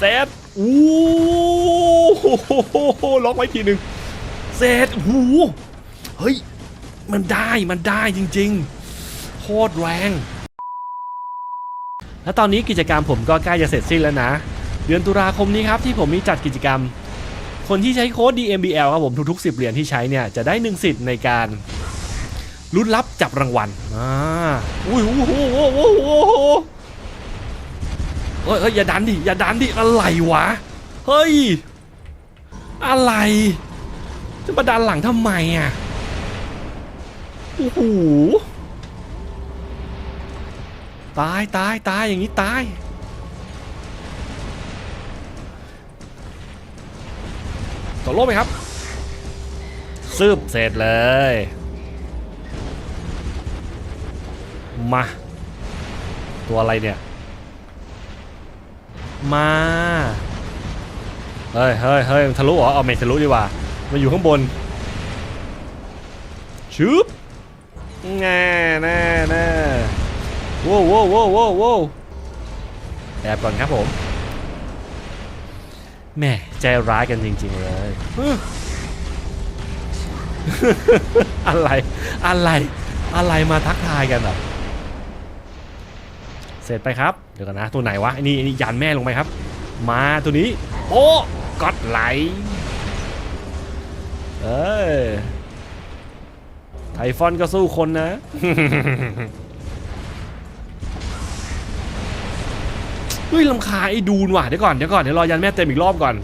เซตอู้หูล็อกไว้ทีหนึ่งเซตหูเฮ้ย มันได้มันได้จริงๆโคตรแรง และตอนนี้กิจกรรมผมก็ใกล้จะเสร็จสิ้นแล้วนะ เดือนตุลาคมนี้ครับที่ผมมีจัดกิจกรรม คนที่ใช้โค้ด DMBL ครับผมทุกๆ 10 เหรียญที่ใช้เนี่ยจะได้ 1 สิทธิ์ในการลุ้นรับจับรางวัลอ่าอุ้ยโอ้โหโอ้โหโอ้โหโอ้โหเฮ้ยเฮ้ยอย่าดันดิอย่าดันดิอะไรวะเฮ้ยอะไร จะมาดันหลังทำไมอะโอ้โหตายตายตายอย่างนี้ตายตกลงไหมครับซืบเสร็จเลยมา ตัวอะไรเนี่ย มาเฮ้ยเฮ้ยเฮ้ยทะลุเหรอเอาไม่ทะลุดีกว่ามันอยู่ข้างบนชึบแน่แน่แน่โว้วโว้วโว้วโว้วโว้วแอบก่อนครับผมแม่ใจร้ายกันจริง ๆ เลย อะไร อะไร อะไรมาทักทายกันแบบ เสร็จไปครับ ดี๋ยวกันนะตัวไหนวะไอ้นี่ไอ้นี่ยันแม่ลงไปครับ มาตัวนี้ โอ้ก็อดไหลเอ้ยไทฟอนก็สู้คนนะ เฮ้ยลำคาไอ้ดูนว่ะเดี๋ยวก่อนเดี๋ยวก่อนเดี๋ยวรอยันแม่เต็มอีกรอบก่อน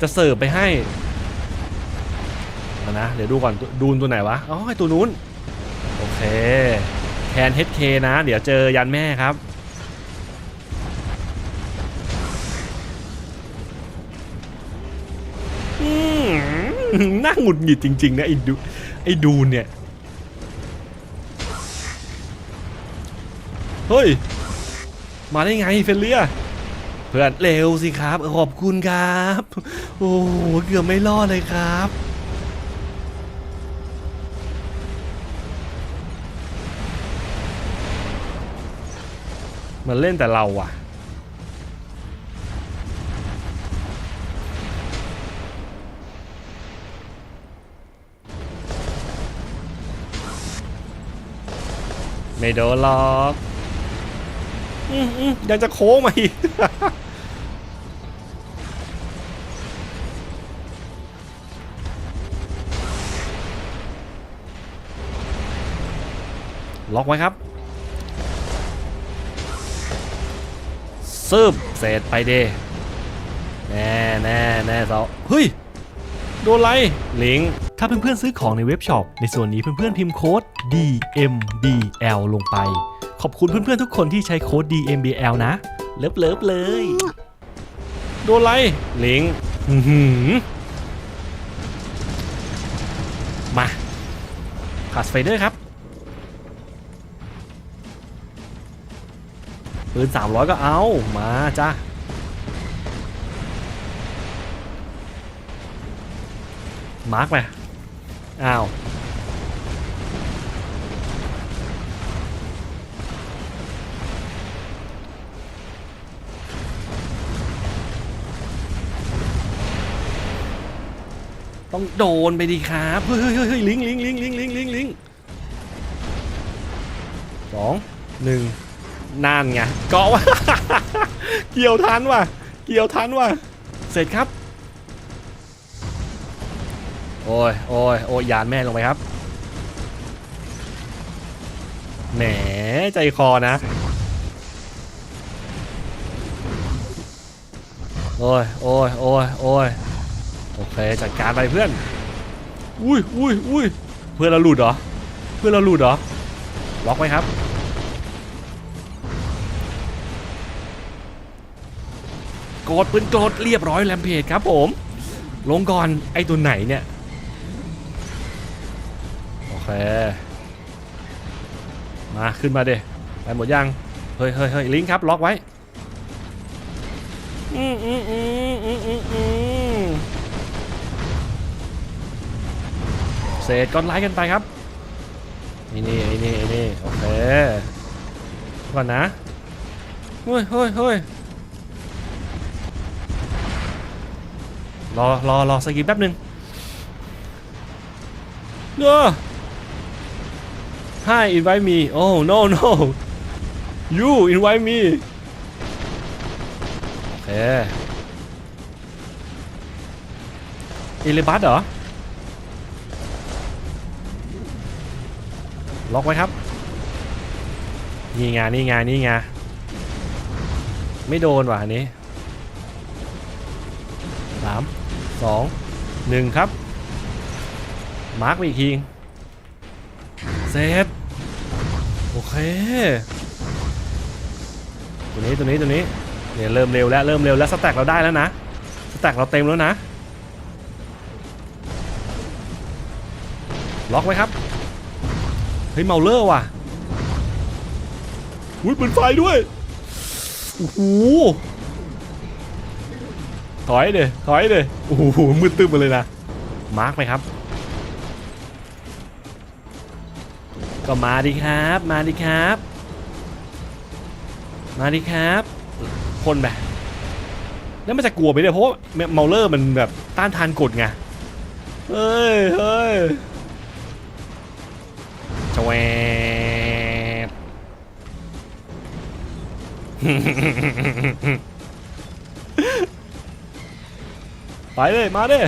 จะเสิร์ฟไปให้นะเดี๋ยวดูก่อนดูนตัวไหนวะอ๋อไอตัวนู้น โอเคแคนเฮดเคนะ เดี๋ยวเจอยันแม่ครับ น่าหงุดหงิดจริงๆนะไอ้ดูไอ้ดูเนี่ย เฮ้ย มาได้ไงเฟลเลียเพื่อนเร็วสิครับ ขอบคุณครับ โอ้โหเกือบไม่รอดเลยครับมันเล่นแต่เราอะ ไม่โดนหรอกอืมอืมยังจะโค้งมาอีก ล็อกไว้ครับซึบเสร็จไปเดแน่แน่แน่เสาเฮ้ย โดนไรลิงก์ถ้าเพื่อนๆซื้อของในเว็บช็อปในส่วนนี้เพื่อนๆพิมพ์โค้ด DMBL ลงไป ขอบคุณเพื่อนๆทุกคนที่ใช้โค้ด DMBL นะ เลิฟเลิฟเลย โดนไรลิงหือมาพาสไฟเดอร์ครับปืน300 ก็เอา มาจ้ามาร์กไป อ้าว ต้องโดนไปดีครับเฮ้ยเฮ้ยเฮ้ยลิงลิงลิงลิงลิงลิงลิงสองหนึ่งนั่นไงเกาะว่ะ เกี่ยวทันว่ะ เกี่ยวทันว่ะ เสร็จครับ โอ้ยโอ้ยโอ้ยยานแม่ลงไปครับ แหมใจคอนะ โอ้ยโอ้ยโอ้ยโอ้ยโอเคจัดการไปเพื่อน อุ้ยอุ้ยอุ้ยเพื่อนเราหลุดเหรอ เพื่อนเราหลุดเหรอ ล็อกไว้ครับกดปืนกดเรียบร้อยแลมเพจครับผม ลงก่อนไอตัวไหนเนี่ย เค มาขึ้นมาเดไปหมดยัง เฮ้ยเฮ้ยเฮ้ยลิงครับ ล็อกไว้ อืมอืมอืมอืมอืมเศษก้อนไลค์กันไปครับ นี่นี่ไอ้นี่ไอ้นี่โอเค ก่อนนะ เฮ้ยเฮ้ยเฮ้ยรอรอรอสกิปแป๊บหนึ่งเนอ Hi invite me oh no no you invite me โอเคอิเลบัสเหรอ ล็อกไว้ครับ นี่ไงนี่ไงนี่ไงไม่โดนว่ะอันนี้สามสองหนึ่งครับ มาร์กไปอีกที เซฟโอเค ตัวนี้ตัวนี้ตัวนี้เนี่ยเริ่มเร็วแล้วเริ่มเร็วแล้วสแต็กเราได้แล้วนะสแต็กเราเต็มแล้วนะ ล็อกไว้ครับ เฮ้ยเมาเลอร์ว่ะอุ้ยปืนไฟด้วยโอ้โหถอยเดยถอยเดยโอ้โหมืดตึ๊บมาเลยนะมาร์กไปครับ ก็มาดิครับ มาดิครับ มาดิครับคนแบบแล้วมันจะกลัวไปเลยเพราะว่าเมาเลอร์มันแบบต้านทานกดไงเฮ้ยเฮ้ยชวบไปเลย มาดิ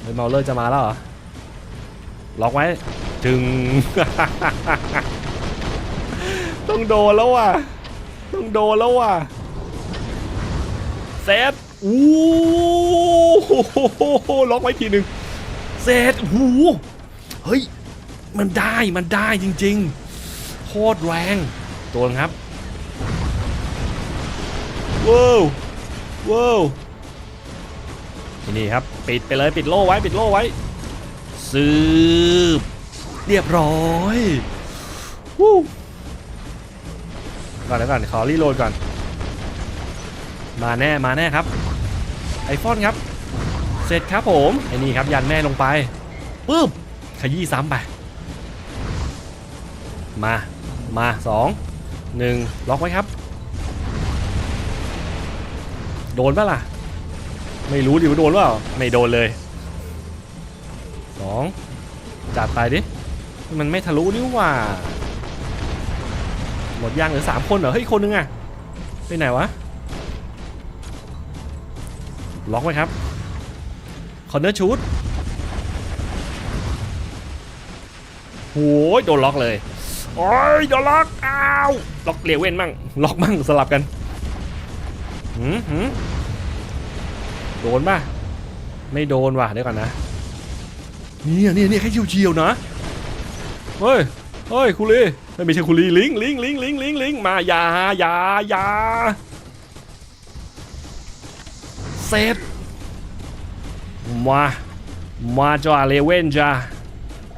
เฮ้ยเมาเลอร์จะมาแล้วเหรอ ล็อกไว้ถึง ต้องโดนแล้วว่ะ ต้องโดนแล้วว่ะเซตอู้หูล็อกไว้ทีหนึ่งเซตหูเฮ้ย มันได้มันได้จริงๆโคตรแรงตัวนึงครับว้าวว้าวนี่ครับ ปิดไปเลยปิดโล่ไว้ ปิดโล่ไว้ สืบเรียบร้อยวู้ก่อนเดี๋ยวก่อนขอรีโหลดก่อน มาแน่มาแน่ครับ ไอฟอนครับ เสร็จครับผมไอ้นี่ครับยันแม่ลงไปปึ๊บขยี้ซ้ำไป มา มาสองหนึ่งล็อกไว้ครับ โดนปะล่ะ ไม่รู้ดิว่าโดนเปล่าไม่โดนเลย องจัดไปดิ มันไม่ทะลุนี่ว่า หมดยังเหลือสามคนเหรอ เฮ้ยคนนึงอะไปไหนวะ ล็อกไว้ครับ คอนเนอร์ชูดโอ้ยโดนล็อกเลย โอ้ยโดนล็อกอ้าวล็อกเลียวเว้นมั่งล็อกมั่งสลับกันหืมหืมโดนป่ะ ไม่โดนว่ะเดี๋ยวก่อนนะ เนี่ยเนี่ยเนี่ยแค่เฉียวๆนะ เฮ้ย เฮ้ยคุรีไม่ไม่ใช่คุรีลิงลิงลิงลิงลิงลิงมาอย่าอย่าอย่าเซฟมา มาจ้าเรเวนจ้า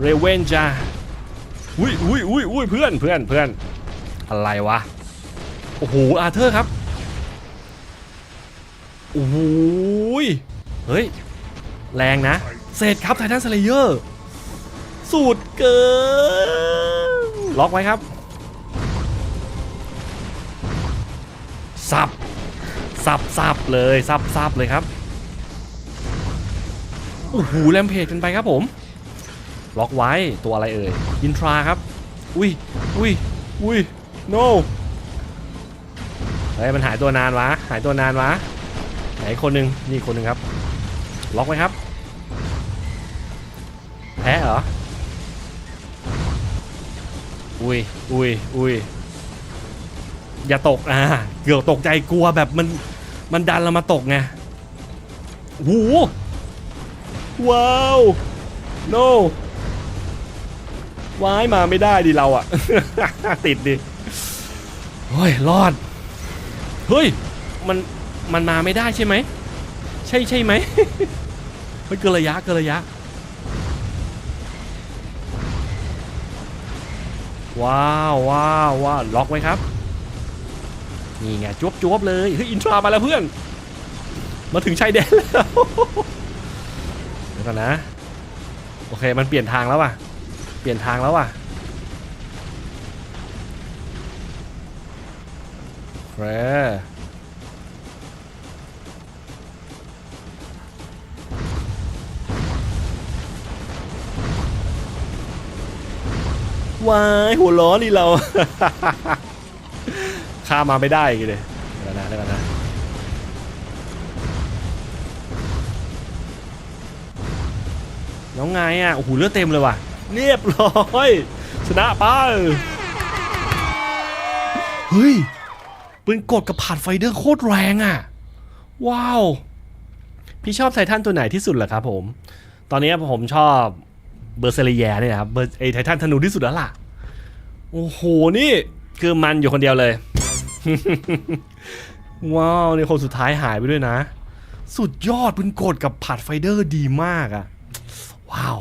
เรเวนจ้าอุ้ยอุ้ยอุ้ยอุ้ยเพื่อนเพื่อนเพื่อนอะไรวะ โอ้โห อาเธอร์ครับโอ้ยเฮ้ย แรงนะ เสร็จครับไททันสเลเยอร์สูตรเกินล็อกไว้ครับ สับ สับสับเลย สับสับเลยครับโอ้โหแรมเพจกันไปครับผม ล็อกไว้ตัวอะไรเอ่ยอินทราครับ อุ้ยอุ้ยอุ้ย no เฮ้ยมันหายตัวนานวะ หายตัวนานวะ ไหนคนหนึ่งนี่คนหนึ่งครับ ล็อกไว้ครับ แพ้เหรอ อุ้ยอุ้ยอุ้ยอย่าตกอ่าเกือบตกใจกลัวแบบมันมันดันเรามาตกไงโอ้โหว้าว no ว้ายมาไม่ได้ดิเราอะติดดิเฮ้ยรอด เฮ้ย มัน มันมาไม่ได้ใช่ไหม ใช่ใช่ไหมเฮ้ยเกินระยะเกินระยะ ว้าวว้าวว้าล็อกไว้ครับ นี่ไงจวบจวบๆเลยเฮ้ยอินทรามาแล้วเพื่อน มาถึงชายแดนแล้วเดี๋ยวก่อนนะ โอเคมันเปลี่ยนทางแล้วว่ะ เปลี่ยนทางแล้วว่ะโอเวายหัวล้อนี่เราข้ามาไม่ได้เลยเดี๋ยวนะเดี๋ยวนะแล้วไงอะโอ้โหเลือดเต็มเลยว่ะ เรียบร้อย ชนะไปเฮ้ยปืนกดกับผ่านไฟเดอร์โคตรแรงอะ ว้าว พี่ชอบไททันตัวไหนที่สุดเหรอครับผม ตอนนี้ผมชอบ เบอร์เซเลียเนี่ยนะครับเบอร์ไอไททันธนูที่สุดแล้วล่ะ โอ้โห นี่คือมันอยู่คนเดียวเลย ว้าวนี่คนสุดท้ายหายไปด้วยนะ สุดยอดปืนกดกับผัดไฟเดอร์ดีมากอะว้าว